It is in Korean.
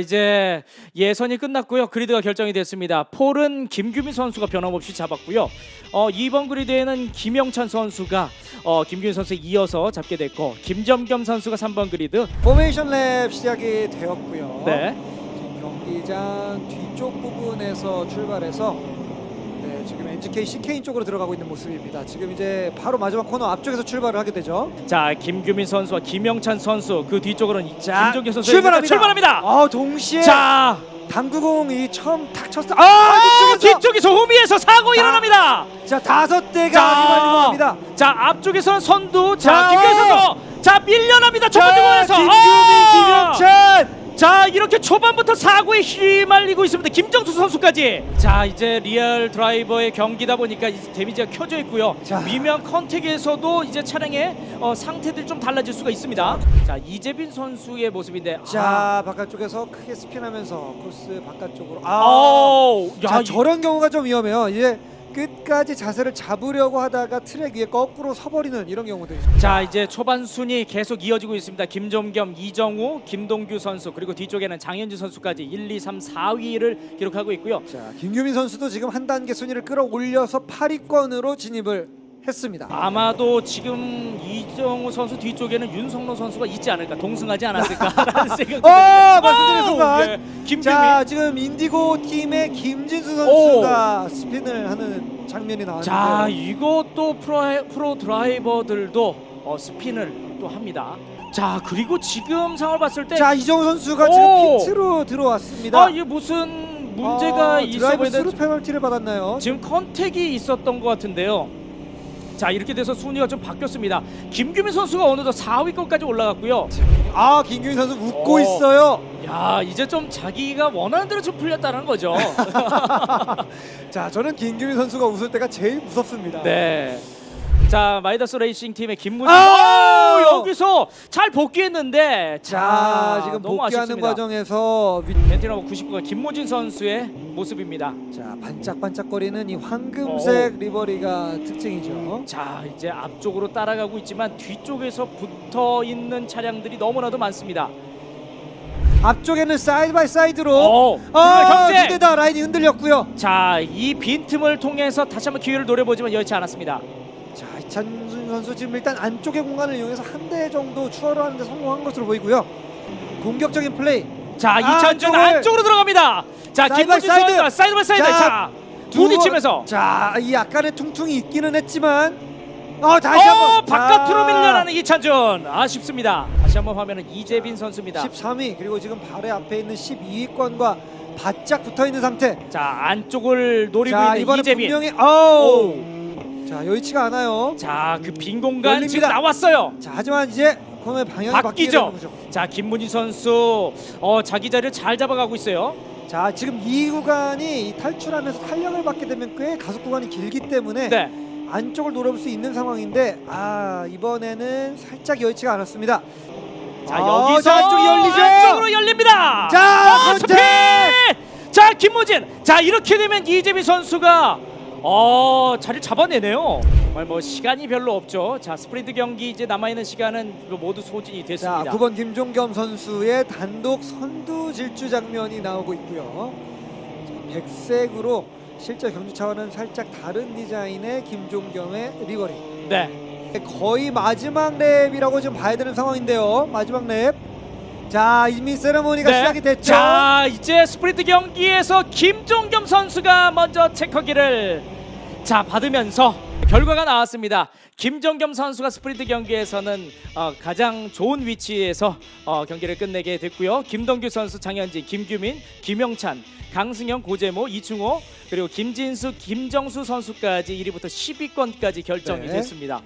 이제 예선이 끝났고요. 그리드가 결정이 됐습니다. 폴은 김규민 선수가 변함없이 잡았고요. 어, 2번 그리드에는 김영찬 선수가 어, 김규민 선수에 이어서 잡게 됐고 김점겸 선수가 3번 그리드. 포메이션 랩 시작이 되었고요. 네. 경기장 뒤쪽 부분에서 출발해서 네, 지금 NGK CK 쪽으로 들어가고 있는 모습입니다. 지금 이제 바로 마지막 코너 앞쪽에서 출발을 하게 되죠. 자, 김규민 선수와 김영찬 선수 그 뒤쪽으로는 자, 김종규 선수 출발합니다. 출발합니다. 아, 동시에 자, 당구공 이 처음 탁때 아, 아, 뒤쪽에서 뒤쪽에서 호미에서 사고 자, 일어납니다. 자, 다섯 대가 자, 아니만입니다. 자 앞쪽에서는 선두 자, 자, 김규민 어! 선수 자 밀려납니다 첫 번째 자, 공에서. 자 이렇게 초반부터 사고에 휘말리고 있습니다 김정수 선수까지 자 이제 리얼 드라이버의 경기다 보니까 이제 데미지가 켜져 있고요 자. 미면 컨택에서도 이제 차량의 어, 상태들이 좀 달라질 수가 있습니다 자 이재빈 선수의 모습인데 아, 자, 바깥쪽에서 크게 스핀하면서 코스 바깥쪽으로. 아, 아우 야 자, 이- 저런 경우가 좀 위험해요. 이제 끝까지 자세를 잡으려고 하다가 트랙 위에 거꾸로 서버리는 이런 경우들이. 자 이제 초반 순위 계속 이어지고 있습니다. 김종겸, 이정우, 김동규 선수 그리고 뒤쪽에는 장현주 선수까지 1, 2, 3, 4위를 기록하고 있고요. 자, 김규민 선수도 지금 한 단계 순위를 끌어올려서 8위권으로 진입을 했습니다. 아마도 지금 이정우 선수 뒤쪽에는 윤성로 선수가 있지 않을까 동승하지 않았을까라는 생각이 어, 말씀드린 순간. 네. 김규민 자, 지금 인디고 팀의 김진수 선수가 스핀을 하는 장면이 나왔는데. 자 이것도 프로 프로 드라이버들도 어, 스핀을 또 합니다. 자 그리고 지금 상황을 봤을 때 자, 이정우 선수가 오! 지금 피트로 들어왔습니다. 아, 이게 무슨 문제가 어, 있어 드라이브 보이는데 스루 페널티를 받았나요? 지금 컨택이 있었던 것 같은데요. 자 이렇게 돼서 순위가 좀 바뀌었습니다. 김규민 선수가 어느덧 4위권까지 올라갔고요. 아, 김규민 선수 웃고 어. 있어요. 야 이제 좀 자기가 원하는 대로 좀 풀렸다는 거죠. 자, 저는 김규민 선수가 웃을 때가 제일 무섭습니다. 네. 자 마이더스 레이싱 팀의 김문진 아! 오, 여기서 잘 복귀했는데 자, 지금 너무 복귀하는 아쉽습니다. 과정에서 위... 벤티너버 99가 김문진 선수의 모습입니다. 자, 반짝반짝거리는 이 황금색 리버리가 특징이죠. 자 이제 앞쪽으로 따라가고 있지만 뒤쪽에서 붙어 있는 차량들이 너무나도 많습니다. 앞쪽에는 사이드 바이 사이드로 오, 아, 경제. 두 대다 라인이 흔들렸고요. 자, 이 빈틈을 통해서 다시 한번 기회를 노려보지만 여의치 않았습니다. 자, 이찬준 선수 지금 일단 안쪽의 공간을 이용해서 한 대 정도 추월을 하는데 성공한 것으로 보이고요. 공격적인 플레이. 자, 아, 이찬준 안쪽을. 안쪽으로 들어갑니다. 자, 사이드 김문진 사이드. 선수 사이드 바이 사이드. 자, 자, 두- 부딪히면서 자, 이 약간의 퉁퉁이 있기는 했지만 어, 다시 어, 한번 바깥으로 자, 밀려나는 이찬준. 아쉽습니다. 다시 한번 화면은 이재빈 선수입니다. 13위 그리고 지금 발의 앞에 있는 12위권과 바짝 붙어 있는 상태. 자, 안쪽을 노리고 자, 있는 이번에 이재빈. 분명히 어우. 오. 자, 여의치가 않아요. 자, 그 빈 공간 열립니다. 지금 나왔어요. 자, 하지만 이제 코너의 방향이 바뀌게 바뀌죠. 되는 거죠. 자, 김문진 선수 어, 자기 자리를 잘 잡아가고 있어요. 자, 지금 이 구간이 이 탈출하면서 탄력을 받게 되면 꽤 가속 구간이 길기 때문에 네. 안쪽을 노려볼 수 있는 상황인데 아 이번에는 살짝 여의치가 않았습니다. 자 아, 여기서 자, 안쪽이 열리죠. 안쪽으로 열립니다. 자, 어, 선택! 스피드! 자 김무진. 자 이렇게 되면 이재민 선수가 어 자리를 잡아내네요. 정말 뭐 시간이 별로 없죠. 자 스프린트 경기 이제 남아 있는 시간은 모두 소진이 자, 됐습니다. 9번 김종겸 선수의 단독 선두 질주 장면이 나오고 있고요. 자, 백색으로 실제 경주 차와는 살짝 다른 디자인의 김종겸의 리버리. 네. 거의 마지막 랩이라고 지금 봐야 되는 상황인데요. 마지막 랩. 자, 이미 세레모니가 네. 시작이 됐죠. 자 이제 스프린트 경기에서 김종겸 선수가 먼저 체커기를 자 받으면서 결과가 나왔습니다. 김종겸 선수가 스프린트 경기에서는 어, 가장 좋은 위치에서 어, 경기를 끝내게 됐고요. 김동규 선수, 장현진, 김규민, 김영찬, 강승현, 고재모, 이충호 그리고 김진수, 김정수 선수까지 1위부터 10위권까지 결정이 네. 됐습니다.